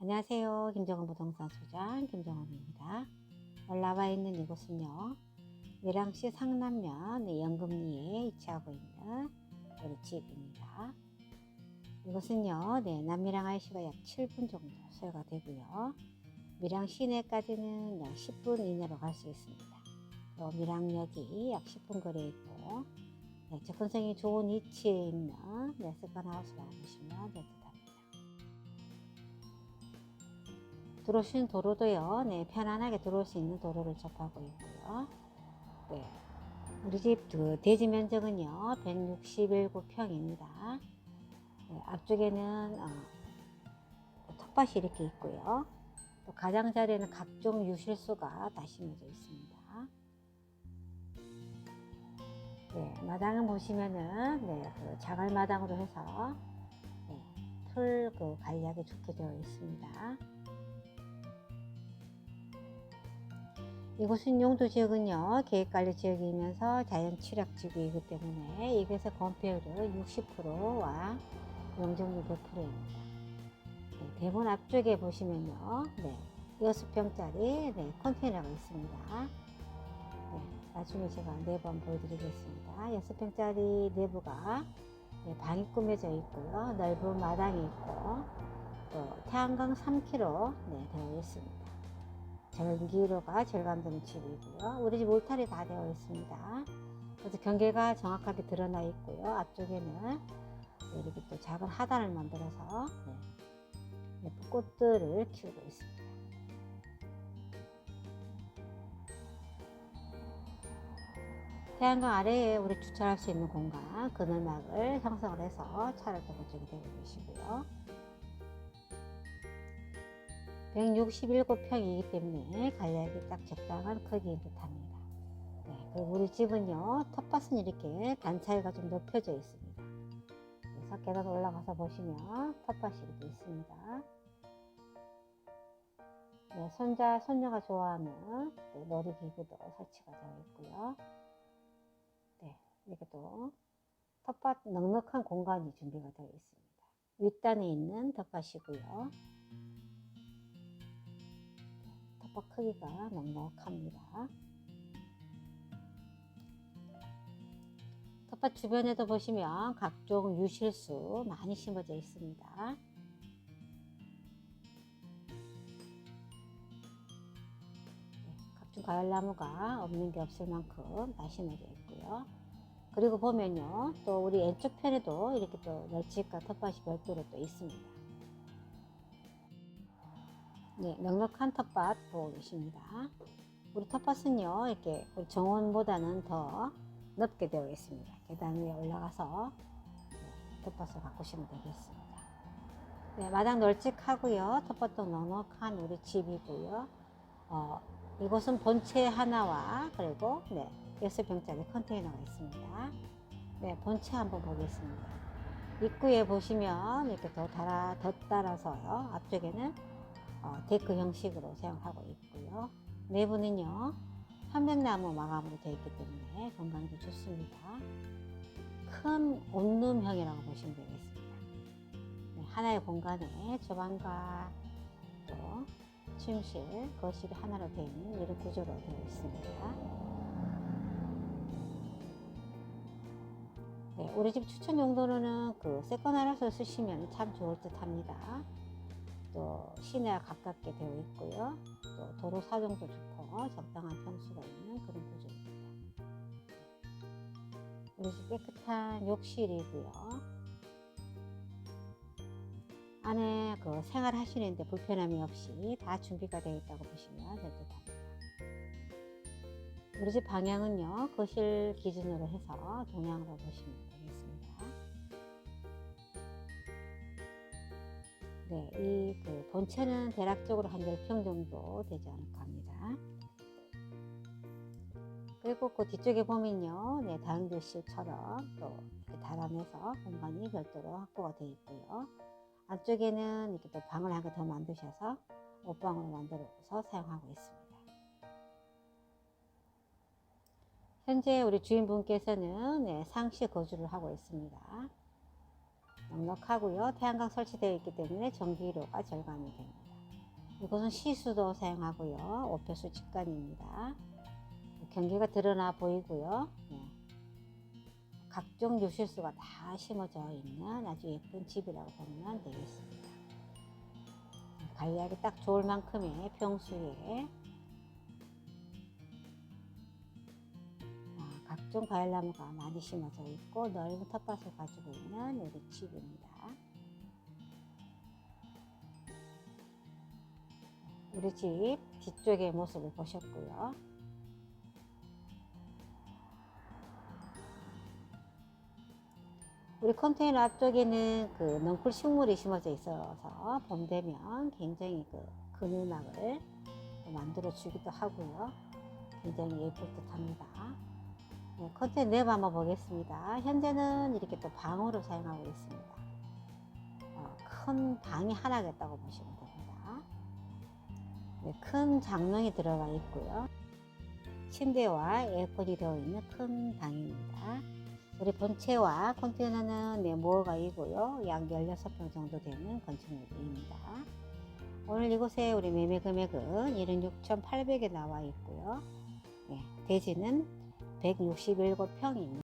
안녕하세요. 김정은 부동산 소장 김정은입니다. 나와 있는 이곳은요. 밀양시 상남면 네, 영금리에 위치하고 있는 우리 집입니다. 이곳은요. 네, 남밀양 IC가 약 7분 정도 소요가 되고요. 밀양 시내까지는 약 10분 이내로 갈 수 있습니다. 또 밀양역이 약 10분 거리에 있고 네, 접근성이 좋은 위치에 있는 네, 세컨하우스라고 보시면 될 듯합니다. 들어오신 도로도요, 네, 편안하게 들어올 수 있는 도로를 접하고 있고요. 네, 우리 집 그 대지 면적은요, 167평입니다. 네, 앞쪽에는 어, 텃밭이 이렇게 있고요. 또 가장자리에는 각종 유실수가 다 심어져 있습니다. 네, 마당을 보시면은 네, 그 자갈 마당으로 해서 네, 풀그 관리하기 좋게 되어 있습니다. 이곳은 용도 지역은요 계획관리 지역이면서 자연 취락 지구이기 때문에 이곳의 건폐율은 60%와 용적률 100%입니다. 네, 대문 앞쪽에 보시면요, 네, 6평짜리 네, 컨테이너가 있습니다. 네, 나중에 제가 내부 한번 보여드리겠습니다. 6평짜리 내부가 네, 방이 꾸며져 있고요, 넓은 마당이 있고 또 태양광 3km 네, 되어 있습니다. 전기로가 절감되는 집이고요. 우리 집 울타리 다 되어 있습니다. 그래서 경계가 정확하게 드러나 있고요. 앞쪽에는 이렇게 또 작은 하단을 만들어서 네, 예쁜 꽃들을 키우고 있습니다. 태양광 아래에 우리 주차할 수 있는 공간, 그늘막을 형성을 해서 차를 또 그쪽에 대고 계시고요. 167평이기 때문에 관리하기 딱 적당한 크기인 듯 합니다. 네, 그리고 우리 집은요, 텃밭은 이렇게 단차이가 좀 높여져 있습니다. 그래서 계단 올라가서 보시면 텃밭이 이렇게 있습니다. 네, 손자, 손녀가 좋아하는 네, 놀이 기구도 설치가 되어 있고요. 네, 이렇게 또 텃밭 넉넉한 공간이 준비가 되어 있습니다. 윗단에 있는 텃밭이고요. 텃밭 크기가 넉넉합니다. 텃밭 주변에도 보시면 각종 유실수 많이 심어져 있습니다. 네, 각종 과일나무가 없는 게 없을 만큼 다 심어져 있고요. 그리고 보면요, 또 우리 왼쪽 편에도 이렇게 또 멸치과 텃밭이 별도로 또 있습니다. 네, 넉넉한 텃밭 보고 계십니다. 우리 텃밭은요, 이렇게 우리 정원보다는 더 넓게 되어 있습니다. 계단 위에 올라가서 네, 텃밭을 가꾸시면 되겠습니다. 네, 마당 널찍하고요. 텃밭도 넉넉한 우리 집이고요. 어, 이곳은 본체 하나와 그리고 네, 6병짜리 컨테이너가 있습니다. 네, 본체 한번 보겠습니다. 입구에 보시면 이렇게 더 달아, 덧달아서요. 앞쪽에는 어, 데크 형식으로 사용하고 있고요. 내부는요, 편백나무 마감으로 되어 있기 때문에 건강도 좋습니다. 큰 온룸형이라고 보시면 되겠습니다. 네, 하나의 공간에 주방과 또 침실, 거실이 하나로 되어 있는 이런 구조로 되어 있습니다. 네, 우리 집 추천 용도로는 그 세컨하우스 쓰시면 참 좋을 듯 합니다. 또 시내와 가깝게 되어 있고요. 또 도로 사정도 좋고 적당한 평수가 있는 그런 구조입니다. 우리 집 깨끗한 욕실이고요. 안에 그 생활하시는데 불편함이 없이 다 준비가 되어 있다고 보시면 될 듯 합니다. 우리 집 방향은요, 거실 기준으로 해서 동향으로 보시면 되겠습니다. 네, 이 그 본체는 대략적으로 한 10평 정도 되지 않을까 합니다. 그리고 그 뒤쪽에 보면요, 네, 다용도실처럼 또 이렇게 달아내서 공간이 별도로 확보가 되어 있고요. 앞쪽에는 이렇게 또 방을 한 개 더 만드셔서 옷방으로 만들어서 사용하고 있습니다. 현재 우리 주인분께서는 네, 상시 거주를 하고 있습니다. 넉넉하고요. 태양광 설치되어 있기 때문에 전기료가 절감이 됩니다. 이곳은 시수도 사용하고요. 오표수 직관입니다. 경계가 드러나 보이고요. 네. 각종 요실수가 다 심어져 있는 아주 예쁜 집이라고 보면 되겠습니다. 관리하기 딱 좋을 만큼의 평수에 각종 과일나무가 많이 심어져 있고 넓은 텃밭을 가지고 있는 우리 집입니다. 우리 집 뒤쪽의 모습을 보셨고요. 우리 컨테이너 앞쪽에는 그 넝쿨 식물이 심어져 있어서 봄 되면 굉장히 그 그늘막을 만들어 주기도 하고요. 굉장히 예쁠 듯 합니다. 네, 컨테이너 내부 한번 보겠습니다. 현재는 이렇게 또 방으로 사용하고 있습니다. 어, 큰 방이 하나가 있다고 보시면 됩니다. 네, 큰 장롱이 들어가 있고요. 침대와 에어컨이 되어 있는 큰 방입니다. 우리 본체와 컨테이너는 네, 모어가 있고요. 약 16평 정도 되는 건축물입니다. 오늘 이곳에 우리 매매 금액은 76,800에 나와 있고요. 네, 대지는 167평입니다.